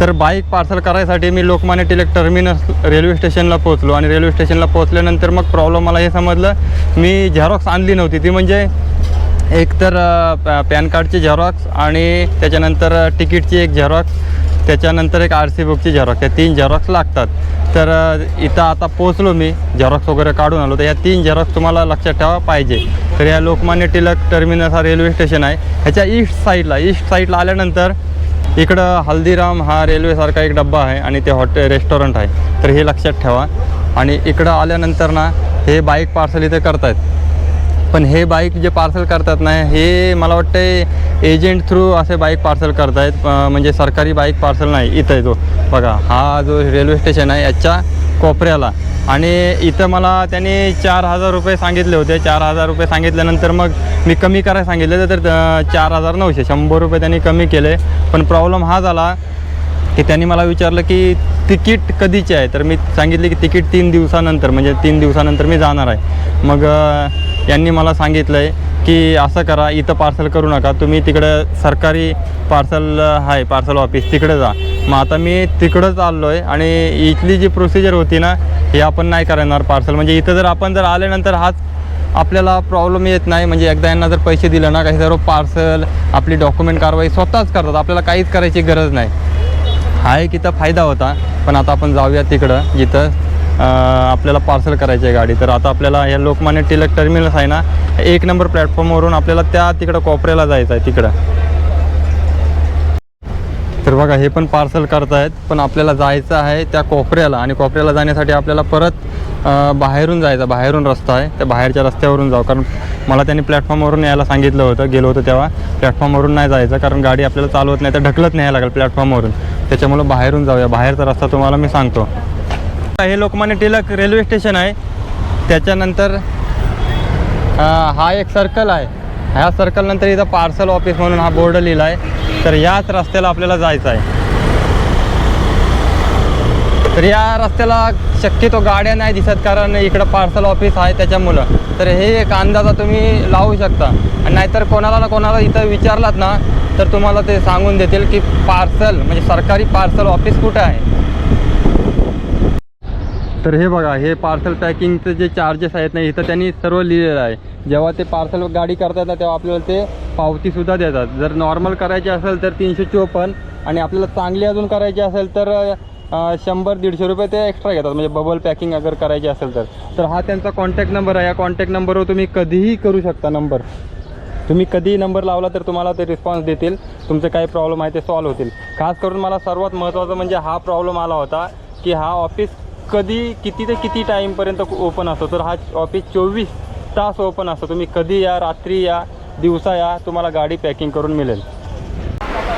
तर bike parcel करायसाठी मी लोकमान्य टिलक टर्मिनस रेल्वे स्टेशनला पोहोचलो. आणि रेल्वे स्टेशनला पोहोचल्यानंतर मग प्रॉब्लेम मला हे समजलं मी झेरॉक्स आणली नव्हती. ती म्हणजे एक तर पॅ- पॅन कार्डची झेरॉक्स आणि त्याच्यानंतर तिकीटची एक झेरॉक्स त्याच्यानंतर एक आर सी बुकची झेरॉक्स या तीन झेरॉक्स लागतात. तर इथं आता पोचलो मी झेरॉक्स वगैरे काढून आलो. तर या तीन झेरॉक्स तुम्हाला लक्षात ठेवा पाहिजे. तर या लोकमान्य टिलक टर्मिनस हा रेल्वे स्टेशन आहे. ह्याच्या ईस्ट साईडला ईस्ट साईडला आल्यानंतर इकडं हल्दीराम हा रेल्वेसारखा एक डब्बा आहे आणि ते हॉटे रेस्टॉरंट आहे. तर हे लक्षात ठेवा. आणि इकडं आल्यानंतर ना हे बाईक पार्सल इथे करतायत. पण हे बाईक जे पार्सल करतात ना हे मला वाटतं एजंट थ्रू असे बाईक पार्सल करतायत. म्हणजे सरकारी बाईक पार्सल नाही इथं आहे बघा हा जो रेल्वे स्टेशन आहे याच्या कोपऱ्याला. आणि इथं मला त्यांनी चार हजार रुपये सांगितले होते. चार हजार रुपये सांगितल्यानंतर मग मी कमी करायला सांगितले तर चार हजार नऊशे शंभर रुपये त्यांनी कमी केले. पण प्रॉब्लेम हा झाला की त्यांनी मला विचारलं की तिकीट कधीचे आहे? तर मी सांगितले की तिकीट तीन दिवसानंतर म्हणजे तीन दिवसानंतर मी जाणार आहे. मग यांनी मला सांगितलं आहे की असं करा इथं पार्सल करू नका. तुम्ही तिकडं सरकारी पार्सल आहे पार्सल ऑफिस तिकडे जा. मग आता मी तिकडंच आलो आहे आणि इथली जी प्रोसिजर होती ना हे आपण नाही करणार पार्सल म्हणजे इथं जर आपण जर आल्यानंतर हाच आपल्याला प्रॉब्लेम येत नाही. म्हणजे एकदा यांना जर पैसे दिलं ना काही सर्व पार्सल आपली डॉक्युमेंट कारवाई स्वतःच करतात. आपल्याला काहीच करायची गरज नाही. हा एक इथं फायदा होता पण आता आपण जाऊया तिकडं जिथं आपल्याला पार्सल करायची आहे गाडी. तर आता आपल्याला या लोकमान्य टिलक टर्मिनस आहे ना एक नंबर प्लॅटफॉर्मवरून आपल्याला त्या तिकडं कोपऱ्याला जायचं आहे तिकडं. तर बघा हे पण पार्सल करतायत पण आपल्याला जायचं आहे त्या कोपऱ्याला आणि कोपऱ्याला जाण्यासाठी आपल्याला परत बाहेरून जायचं बाहेरून रस्ता आहे. त्या बाहेरच्या रस्त्यावरून जाऊ. कारण मला त्यांनी प्लॅटफॉर्मवरून यायला सांगितलं होतं गेलो होतं तेव्हा. प्लॅटफॉर्मवरून नाही जायचं कारण गाडी आपल्याला चालवत नाही तर ढकलत नाही लागेल प्लॅटफॉर्मवरून. त्याच्यामुळं बाहेरून जाऊया. बाहेरचा रस्ता तुम्हाला मी सांगतो. हे लोकमान्य टिळक रेल्वे स्टेशन आहे. त्याच्यानंतर हा एक सर्कल आहे. ह्या सर्कल नंतर इथं पार्सल ऑफिस म्हणून हा बोर्ड लिहिला आहे तर याच रस्त्याला आपल्याला जायचं आहे. तर या रस्त्याला शक्यतो गाड्या नाही दिसत कारण इकडं पार्सल ऑफिस आहे त्याच्यामुळं. तर हे एक अंदाजा तुम्ही लावू शकता. आणि नाहीतर कोणाला ना कोणाला इथं विचारलात ना तर तुम्हाला ते सांगून देतील की पार्सल म्हणजे सरकारी पार्सल ऑफिस कुठं आहे? तर हे बघा हे पार्सल पॅकिंगचे जे चार्जेस आहेत ना इथं त्यांनी सर्व लिहिलेलं आहे. जेव्हा ते पार्सल गाडी करतात ना तेव्हा आपल्याला ते पावतीसुद्धा देतात. जर नॉर्मल करायची असेल तर तीनशे चोपन्न आणि आपल्याला चांगली अजून करायची असेल तर शंभर दीडशे रुपये ते एक्स्ट्रा घेतात. म्हणजे बबल पॅकिंग अगर करायची असेल तर. तर हा त्यांचा कॉन्टॅक्ट नंबर आहे. या कॉन्टॅक्ट नंबरवर तुम्ही कधीही करू शकता नंबर तुम्ही कधीही नंबर लावला तर तुम्हाला ते रिस्पॉन्स देतील. तुमचे काही प्रॉब्लेम आहे ते सॉल्व्ह होतील. खास करून मला सर्वात महत्त्वाचं म्हणजे हा प्रॉब्लेम आला होता की हा ऑफिस कधी किती ते किती टाईमपर्यंत ओपन असतो? तर हा ऑफिस चोवीस तास ओपन असतो. तुम्ही कधी या रात्री या दिवसा या तुम्हाला गाडी पॅकिंग करून मिळेल.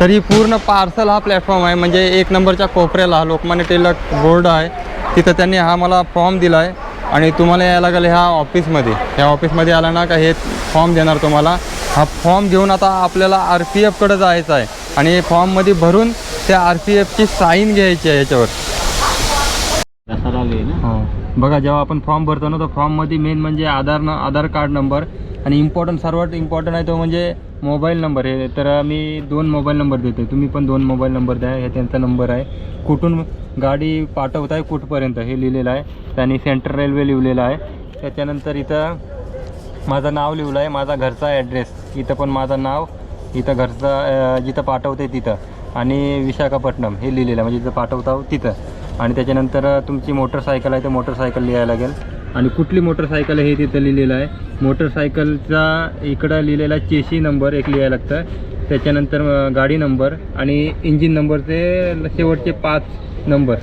तरी पूर्ण पार्सल हा प्लॅटफॉर्म आहे. म्हणजे एक नंबरच्या कोपऱ्याला लोकमान्य टिळक बोर्ड आहे. तिथं त्यांनी हा मला फॉर्म दिला आहे आणि तुम्हाला यायला लागेल ह्या ऑफिसमध्ये ह्या ऑफिसमध्ये आला ना का हे फॉर्म देणार तुम्हाला. हा फॉर्म घेऊन आता आपल्याला आर पी एफकडं जायचं आहे. आणि हे फॉर्ममध्ये भरून त्या आर पी एफची साईन घ्यायची आहे याच्यावर. हो. बघा जेव्हा आपण फॉर्म भरतो ना तर फॉर्ममध्ये मेन म्हणजे आधार न आधार कार्ड नंबर आणि इम्पॉर्टंट सर्वात इम्पॉर्टंट आहे तो म्हणजे मोबाईल नंबर आहे. तर मी दोन मोबाईल नंबर देतो तुम्ही पण दोन मोबाईल नंबर द्या. हे त्यांचा नंबर आहे. कुठून गाडी पाठवत आहे कुठपर्यंत? हे लिहिलेलं आहे. त्यांनी सेंट्रल रेल्वे लिहिलेलं आहे. त्याच्यानंतर इथं माझं नाव लिहिलं आहे. माझा घरचा ॲड्रेस इथं पण माझं नाव इथं घरचं जिथं पाठवते तिथं. आणि विशाखापट्टणम हे लिहिलेलं आहे. म्हणजे जिथं पाठवता हो तिथं. आणि त्याच्यानंतर तुमची मोटरसायकल आहे तर मोटरसायकल लिहायला लागेल. आणि कुठली मोटरसायकल आहे हे तिथं लिहिलेलं आहे? मोटरसायकलचा इकडं लिहिलेला चेशी नंबर एक लिहायला लागतं. त्याच्यानंतर गाडी नंबर आणि इंजिन नंबरचे शेवटचे पाच नंबर.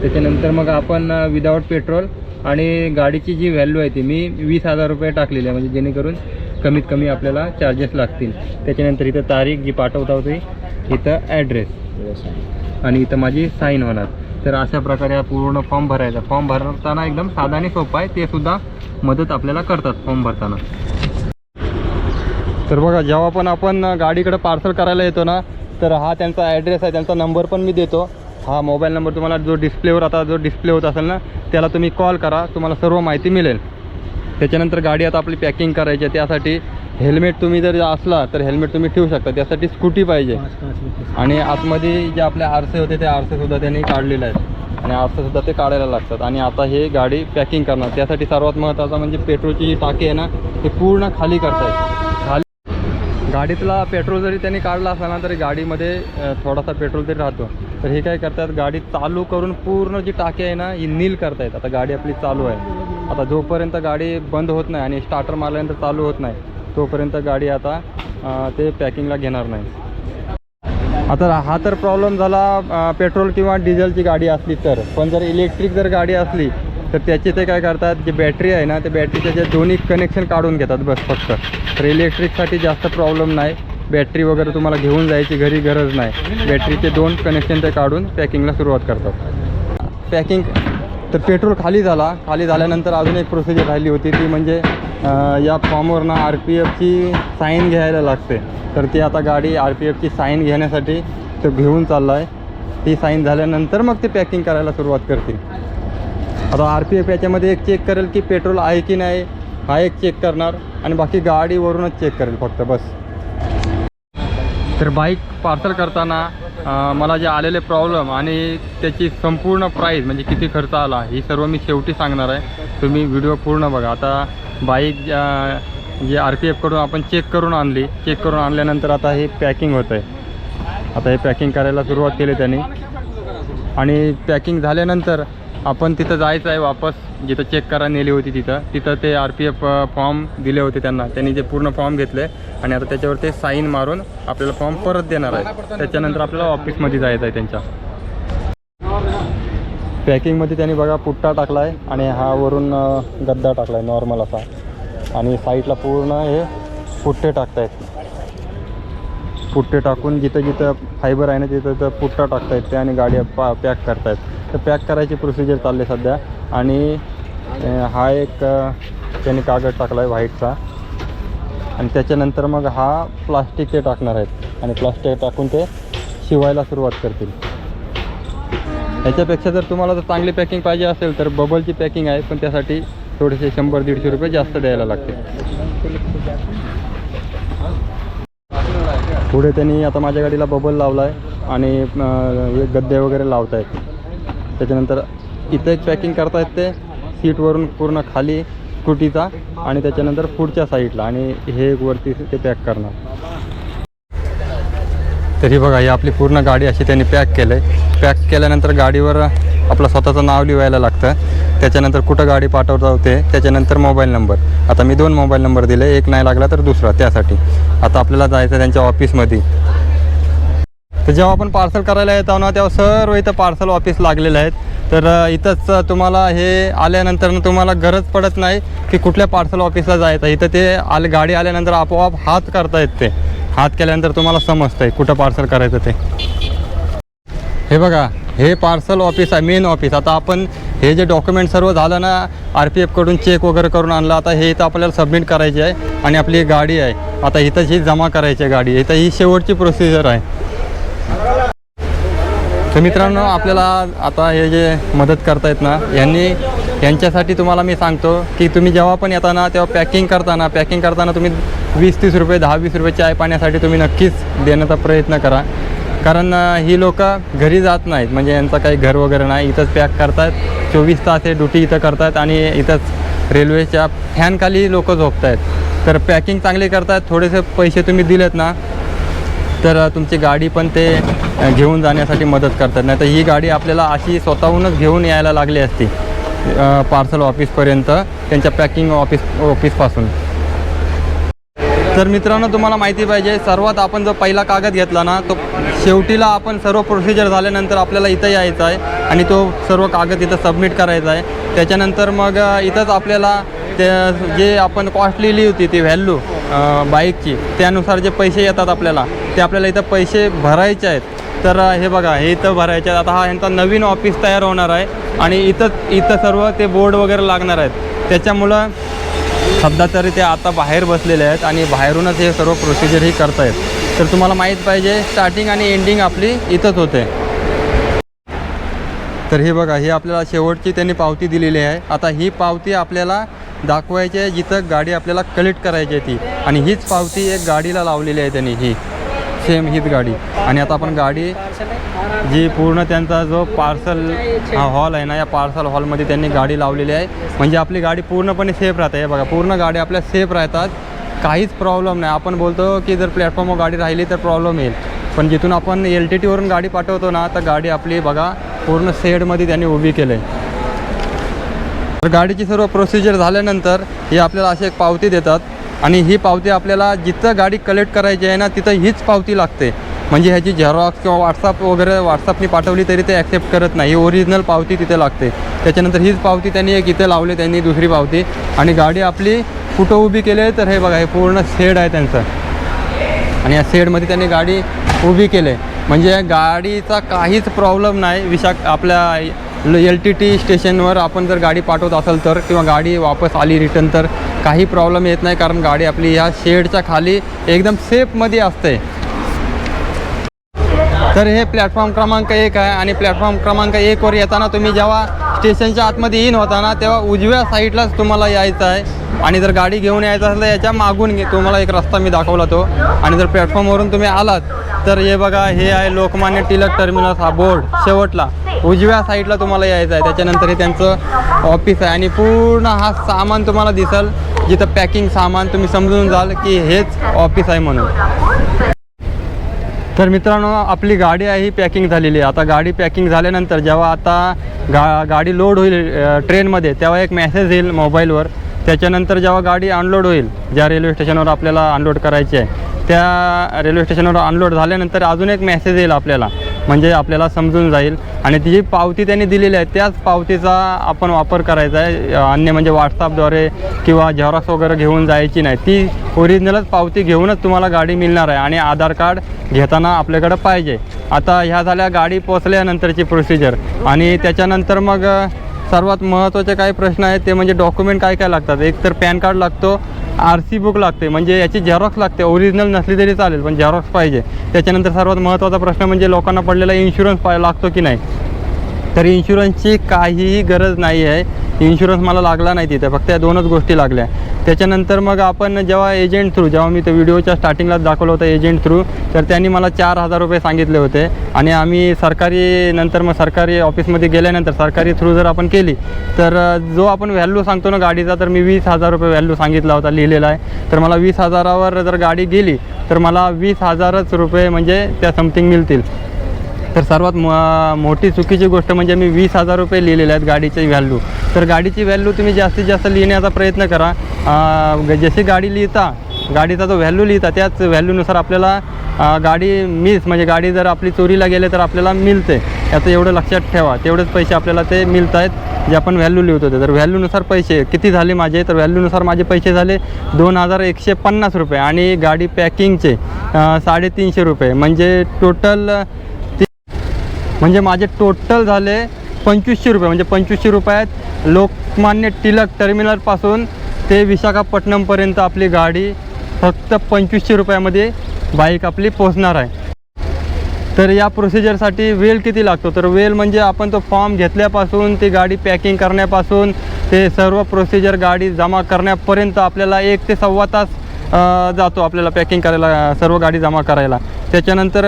त्याच्यानंतर मग आपण विदाऊट पेट्रोल आणि गाडीची जी व्हॅल्यू आहे ती मी वीस हजार रुपये टाकलेली आहे. म्हणजे जेणेकरून कमीत कमी आपल्याला चार्जेस लागतील. त्याच्यानंतर इथं तारीख जी पाठवता होती इथं ॲड्रेस आणि इथं माझी साईन होणार. तर अशा प्रकारे हा पूर्ण फॉर्म भरायचा. फॉर्म भरताना एकदम साधा आणि सोपं आहे. ते सुद्धा मदत आपल्याला करतात फॉर्म भरताना. तर बघा जेव्हा पण आपण गाडीकडे पार्सल करायला येतो ना तर हा त्यांचा ॲड्रेस आहे. त्यांचा नंबर पण मी देतो. हा मोबाईल नंबर तुम्हाला जो डिस्प्लेवर आता जो डिस्प्ले होत असेल ना त्याला तुम्ही कॉल करा. तुम्हाला सर्व माहिती मिळेल. त्याच्यानंतर गाडी आता आपली पॅकिंग करायची आहे. त्यासाठी हेल्मेट तुम्ही जर असला तर हेल्मेट तुम्ही ठेवू शकता. त्यासाठी स्कूटी पाहिजे. आणि आतमध्ये जे आपले आरसे होते ते आरसे सुद्धा त्यांनी काढलेले आहेत. आणि आरसे सुद्धा ते काढायला लागतात. आणि आता हे गाडी पॅकिंग करणार. त्यासाठी सर्वात महत्त्वाचं म्हणजे पेट्रोलची जी टाकी आहे ना ते पूर्ण खाली करतायत खाली गाडीतला पेट्रोल जरी त्यांनी काढला असला ना तरी गाडीमध्ये थोडासा पेट्रोल तरी राहतो. तर हे काय करतात गाडी चालू करून पूर्ण जी टाकी आहे ना ही नील करतायत आता गाडी आपली चालू आहे. आता जोपर्यंत गाडी बंद होत नाही आणि स्टार्टर मारल्यानंतर चालू होत नाही तोपर्यंत गाडी आता ते पॅकिंगला घेणार नाही. आता हा तर प्रॉब्लेम झाला पेट्रोल किंवा डिझेलची गाडी असली तर. पण जर इलेक्ट्रिक जर गाडी असली तर त्याचे ते काय करतात जे बॅटरी आहे ना ते बॅटरीचे जे दोन्ही कनेक्शन काढून घेतात बस फक्त. तर इलेक्ट्रिकसाठी जास्त प्रॉब्लेम नाही. बॅटरी वगैरे तुम्हाला घेऊन जायची घरी गरज नाही. बॅटरीचे दोन कनेक्शन ते काढून पॅकिंगला सुरुवात करतात. पॅकिंग तर पेट्रोल खाली झाला. खाली झाल्यानंतर अजून एक प्रोसिजर राहिली होती ती म्हणजे या फॉर्मवरनं आर पी एफची साईन घ्यायला लागते. तर ती आता गाडी आर पी एफची साईन घेण्यासाठी तो घेऊन चालला आहे ती साईन झाल्यानंतर मग ते पॅकिंग करायला सुरुवात करतील. आता आर पी एफ याच्यामध्ये एक चेक करेल की पेट्रोल आहे की नाही हा एक चेक करणार आणि बाकी गाडीवरूनच चेक करेल फक्त बस. तर बाईक पार्सल करताना मला जे आलेले प्रॉब्लेम आणि त्याची संपूर्ण प्राईस म्हणजे किती खर्च आला ही सर्व मी शेवटी सांगणार आहे. तुम्ही व्हिडिओ पूर्ण बघा. आता बाईक ज्या- जे आर पी एफकडून आपण चेक करून आणली. चेक करून आणल्यानंतर आता हे पॅकिंग होतं आहे. आता हे पॅकिंग करायला सुरुवात केली त्यांनी. आणि पॅकिंग झाल्यानंतर आपण तिथं जायचं आहे वापस. जिथं चेक करा नेली होती तिथं. तिथं ते आर पी एफ फॉर्म दिले होते त्यांना. त्यांनी जे पूर्ण फॉर्म घेतले आणि आता त्याच्यावर ते साईन मारून आपल्याला फॉर्म परत देणार आहे. त्याच्यानंतर आपल्याला ऑफिसमध्ये जायचं आहे त्यांच्या. पॅकिंगमध्ये त्यांनी बघा पुट्टा टाकला आहे आणि हा वरून गद्दा टाकला आहे नॉर्मल असा. आणि साईडला पूर्ण हे पुट्टे टाकतायत. पुट्टे टाकून जिथं जिथं फायबर आहे ना तिथं तिथं पुट्टा टाकतायत ते आणि गाड्या पा पॅक करतायत. तर पॅक करायची प्रोसिजर चालली सध्या. आणि हा एक त्यांनी कागद टाकला आहे व्हाईटचा आणि त्याच्यानंतर मग हा प्लास्टिक ते टाकणार आहेत. आणि प्लास्टिक टाकून ते शिवायला सुरुवात करतील. ह्याच्यापेक्षा जर तुम्हाला जर चांगली पॅकिंग पाहिजे असेल तर बबलची पॅकिंग आहे पण त्यासाठी थोडेसे शंभर दीडशे रुपये जास्त द्यायला लागते पुढे त्यांनी आता माझ्या गाडीला बबल लावला आहे आणि गद्दे वगैरे लावत आहेत त्याच्यानंतर इथे एक पॅकिंग करतायत ते सीटवरून पूर्ण खाली स्कूटीचा आणि त्याच्यानंतर पुढच्या साईडला आणि हे एक वरती ते पॅक करणार. तरी बघा ही आपली पूर्ण गाडी अशी त्यांनी पॅक केलं आहे पॅक केल्यानंतर गाडीवर आपलं स्वतःचं नाव लिहायला लागतं. त्याच्यानंतर कुठं गाडी पाठवता होते त्याच्यानंतर मोबाईल नंबर. आता मी दोन मोबाईल नंबर दिले एक नाही लागला तर दुसरा त्यासाठी. आता आपल्याला जायचं त्यांच्या ऑफिसमध्ये. तर जेव्हा आपण पार्सल करायला येतो ना तेव्हा सर्व इथं पार्सल ऑफिस लागलेलं आहेत. तर इथंच तुम्हाला हे आल्यानंतर तुम्हाला गरज पडत नाही की कुठल्या पार्सल ऑफिसला जायचं. इथं ते आले गाडी आल्यानंतर आपोआप हात करता ते. हात केल्यानंतर तुम्हाला समजतं आहे कुठं पार्सल करायचं ते. हे बघा हे पार्सल ऑफिस आहे मेन ऑफिस आता आपण हे जे डॉक्युमेंट सर्व झालं ना आर पी एफकडून चेक वगैरे करून आणलं. आता हे इथं आपल्याला सबमिट करायची आहे आणि आपली एक गाडी आहे. आता इथंच ही जमा करायची आहे गाडी इथं ही शेवटची प्रोसिजर आहे. तर मित्रांनो आपल्याला आता हे जे मदत करतायत ना यांनी यांच्यासाठी तुम्हाला मी सांगतो की तुम्ही जेव्हा पण येताना तेव्हा पॅकिंग करताना पॅकिंग करताना तुम्ही वीस तीस रुपये दहा वीस रुपये चाय पाण्यासाठी तुम्ही नक्कीच देण्याचा प्रयत्न करा. कारण ही लोक घरी जात नाहीत. म्हणजे यांचं काही घर वगैरे नाही. इथंच पॅक करतात. चोवीस तास हे ड्युटी इथं करतात आणि इथंच रेल्वेच्या फॅनखाली लोक झोपत आहेत तर पॅकिंग चांगली करतात. थोडेसे पैसे तुम्ही दिलेत ना तर तुमची गाडी पण ते घेऊन जाण्यासाठी मदत करतात. नाही तर ही गाडी आपल्याला अशी स्वतःहूनच घेऊन यायला लागली असती. पार्सल ऑफिसपर्यंत त्यांच्या पॅकिंग ऑफिस ऑफिसपासून तर मित्रांनो तुम्हाला माहिती पाहिजे सर्वात आपण जो पहिला कागद घेतला ना तो शेवटीला आपण सर्व प्रोसिजर झाल्यानंतर आपल्याला इथं यायचं आहे आणि तो सर्व कागद इथं सबमिट करायचा आहे. त्याच्यानंतर मग इथंच आपल्याला ते जे आपण कॉस्ट लिहिली होती ती व्हॅल्यू बाईकची त्यानुसार जे पैसे येतात आपल्याला ते आपल्याला इथं पैसे भरायचे आहेत. तर हे बघा हे इथं भरायचे आता हा यांचा नवीन ऑफिस तयार होणार आहे आणि इथंच इथं सर्व ते बोर्ड वगैरे लागणार आहेत. त्याच्यामुळं सध्या तरी ते आता बाहेर बसलेले आहेत आणि बाहेरूनच हे सर्व प्रोसिजर ही करतायत. तर तुम्हाला माहीत पाहिजे स्टार्टिंग आणि एंडिंग आपली इथंच होते. तर हे बघा ही आपल्याला शेवटची त्यांनी पावती दिलेली आहे. आता ही पावती आपल्याला दाखवायची आहे जिथं गाडी आपल्याला कलेक्ट करायची आहे ती. आणि हीच पावती एक गाडीला लावलेली आहे त्यांनी ही. सेम हीच गाडी. आणि आता आपण गाडी जी पूर्ण त्यांचा जो पार्सल हॉल आहे ना या पार्सल हॉलमध्ये त्यांनी गाडी लावलेली आहे. म्हणजे आपली गाडी पूर्णपणे सेफ राहते. हे बघा पूर्ण गाडी आपल्या सेफ राहतात. काहीच प्रॉब्लेम नाही. आपण बोलतो की जर प्लॅटफॉर्मवर गाडी राहिली तर प्रॉब्लेम येईल. पण जिथून आपण एल टी टीवरून गाडी पाठवतो ना तर गाडी आपली बघा पूर्ण सेडमध्ये त्यांनी उभी केलं आहे तर गाडीची सर्व प्रोसिजर झाल्यानंतर हे आपल्याला अशी एक पावती देतात. आणि ही पावती आपल्याला जिथं गाडी कलेक्ट करायची आहे ना तिथं हीच पावती लागते. म्हणजे ह्याची झेरॉक्स किंवा व्हॉट्सअप वगैरे व्हॉट्सअपनी पाठवली तरी ते ॲक्सेप्ट करत नाही. ओरिजिनल पावती तिथे लागते. त्याच्यानंतर हीच पावती त्यांनी एक इथे लावली त्यांनी दुसरी पावती. आणि गाडी आपली कुठं उभी केली आहे तर हे बघा हे पूर्ण शेड आहे त्यांचं. आणि या शेडमध्ये त्यांनी गाडी उभी केली आहे. म्हणजे गाडीचा काहीच प्रॉब्लेम नाही. विशाख आपल्या एल टी टी स्टेशनवर आपण जर गाडी पाठवत असेल तर किंवा गाडी वापस आली रिटर्न तर काही प्रॉब्लेम येत नाही कारण गाडी आपली ह्या शेडच्या खाली एकदम सेफमध्ये असते. तर हे प्लॅटफॉर्म क्रमांक एक आहे आणि प्लॅटफॉर्म क्रमांक एकवर येताना तुम्ही जेव्हा स्टेशनच्या आतमध्ये इन होता ना तेव्हा उजव्या साईडलाच तुम्हाला यायचं आहे. आणि जर गाडी घेऊन यायचं असेल तर याच्या मागून घे तुम्हाला एक रस्ता मी दाखवला तो. आणि जर प्लॅटफॉर्मवरून तुम्ही आलात तर हे बघा हे आहे लोकमान्य टिळक टर्मिनस हा बोर्ड. शेवटला. उजव्या साईडला तुम्हाला यायचं आहे. त्याच्यानंतर हे त्यांचं ऑफिस आहे. आणि पूर्ण हा सामान तुम्हाला दिसल. जिथं पॅकिंग सामान तुम्ही समजून जाल की हेच ऑफिस आहे म्हणून. तर मित्रांनो आपली गाडी आहे ही पॅकिंग झालेली आहे. आता गाडी पॅकिंग झाल्यानंतर जेव्हा आता गा गाडी लोड होईल ट्रेनमध्ये तेव्हा एक मेसेज येईल मोबाईलवर त्याच्यानंतर जेव्हा गाडी अनलोड होईल ज्या रेल्वे स्टेशनवर आपल्याला अनलोड करायची आहे त्या रेल्वे स्टेशनवर अनलोड झाल्यानंतर अजून एक मेसेज येईल आपल्याला. म्हणजे आपल्याला समजून जाईल. आणि ती जी पावती त्यांनी दिलेली आहे त्याच पावतीचा आपण वापर करायचा आहे. अन्य म्हणजे व्हॉट्सअपद्वारे किंवा झेरॉक्स वगैरे घेऊन जायची नाही. ती ओरिजिनलच पावती घेऊनच तुम्हाला गाडी मिळणार आहे आणि आधार कार्ड घेताना आपल्याकडं पाहिजे. आता ह्या झाल्या गाडी पोचल्यानंतरची प्रोसिजर आणि त्याच्यानंतर मग सर्वात महत्त्वाचे काही प्रश्न आहेत ते म्हणजे डॉक्युमेंट काय काय लागतात. एक तर पॅन कार्ड लागतो आर सी बुक लागते म्हणजे याची झेरॉक्स लागते ओरिजिनल नसली तरी चालेल पण झेरॉक्स पाहिजे. त्याच्यानंतर सर्वात महत्त्वाचा प्रश्न म्हणजे लोकांना पडलेला इन्शुरन्स पाय लागतो की नाही? तर इन्शुरन्सची काहीही गरज नाही आहे. इन्शुरन्स मला लागला नाही तिथे फक्त या दोनच गोष्टी लागल्या. त्याच्यानंतर मग आपण जेव्हा एजंट थ्रू जेव्हा मी ते व्हिडिओच्या स्टार्टिंगलाच दाखवलं होतं एजंट थ्रू तर त्यांनी मला चार हजार रुपये सांगितले होते. आणि आम्ही सरकारी नंतर मग सरकारी ऑफिसमध्ये गेल्यानंतर सरकारी थ्रू जर आपण केली तर जो आपण व्हॅल्यू सांगतो ना गाडीचा तर मी वीस हजार रुपये व्हॅल्यू सांगितला होता लिहिलेला आहे. तर मला वीस हजारावर जर गाडी गेली तर मला वीस हजारच रुपये म्हणजे त्या समथिंग मिळतील. तर सर्वात म मोठी चुकीची गोष्ट म्हणजे मी वीस हजार रुपये लिहिलेले आहेत गाडीची व्हॅल्यू तर गाडीची व्हॅल्यू तुम्ही जास्तीत जास्त लिहिण्याचा प्रयत्न करा. ग- जशी गाडी लिहिता गाडीचा जो व्हॅल्यू लिहिता त्याच व्हॅल्यूनुसार आपल्याला गाडी मिस म्हणजे गाडी जर आपली चोरीला गेले तर आपल्याला मिळते. याचं एवढं लक्षात ठेवा. तेवढेच पैसे आपल्याला ते मिळत आहेत जे आपण व्हॅल्यू लिहित होते. तर व्हॅल्यूनुसार पैसे किती झाले माझे? तर व्हॅल्यूनुसार माझे पैसे झाले दोन हजार एकशे पन्नास रुपये. आणि गाडी पॅकिंगचे साडेतीनशे रुपये. म्हणजे टोटल म्हणजे माझे टोटल झाले पंचवीसशे रुपये. म्हणजे पंचवीसशे रुपयात लोकमान्य टिलक टर्मिनलपासून ते विशाखापट्टणमपर्यंत आपली गाडी फक्त पंचवीसशे रुपयामध्ये बाईक आपली पोचणार आहे. तर या प्रोसिजरसाठी वेळ किती लागतो? तर वेळ म्हणजे आपण तो फॉर्म घेतल्यापासून ती गाडी पॅकिंग करण्यापासून ते सर्व प्रोसिजर गाडी जमा करण्यापर्यंत आपल्याला एक ते सव्वा तास जातो आपल्याला पॅकिंग करायला सर्व गाडी जमा करायला. त्याच्यानंतर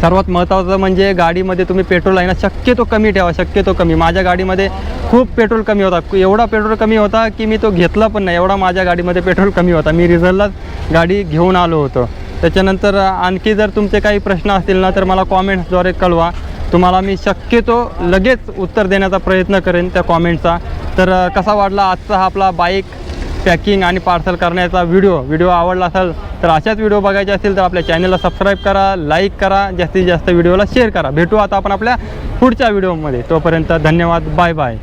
सर्वात महत्त्वाचं म्हणजे गाडीमध्ये तुम्ही पेट्रोल आहे ना शक्यतो कमी ठेवा शक्यतो कमी. माझ्या गाडीमध्ये खूप पेट्रोल कमी होता. एवढा पेट्रोल कमी होता की मी तो घेतला पण नाही. एवढा माझ्या गाडीमध्ये पेट्रोल कमी होता. मी रिझल्टलाच गाडी घेऊन आलो होतो. त्याच्यानंतर आणखी जर तुमचे काही प्रश्न असतील ना तर मला कॉमेंट्सद्वारे कळवा. तुम्हाला मी शक्यतो लगेच उत्तर देण्याचा प्रयत्न करेन त्या कॉमेंटचा. तर कसा वाटला आजचा हा आपला बाईक पॅकिंग आणि पार्सल करण्याचा व्हिडिओ व्हिडिओ आवडला असेल तर अशाच व्हिडिओ बघायचे असतील तर आपल्या चॅनलला सबस्क्राईब करा लाईक करा जास्तीत जास्त व्हिडिओला शेअर करा. भेटू आता आपण आपल्या पुढच्या व्हिडिओमध्ये तोपर्यंत धन्यवाद. Bye bye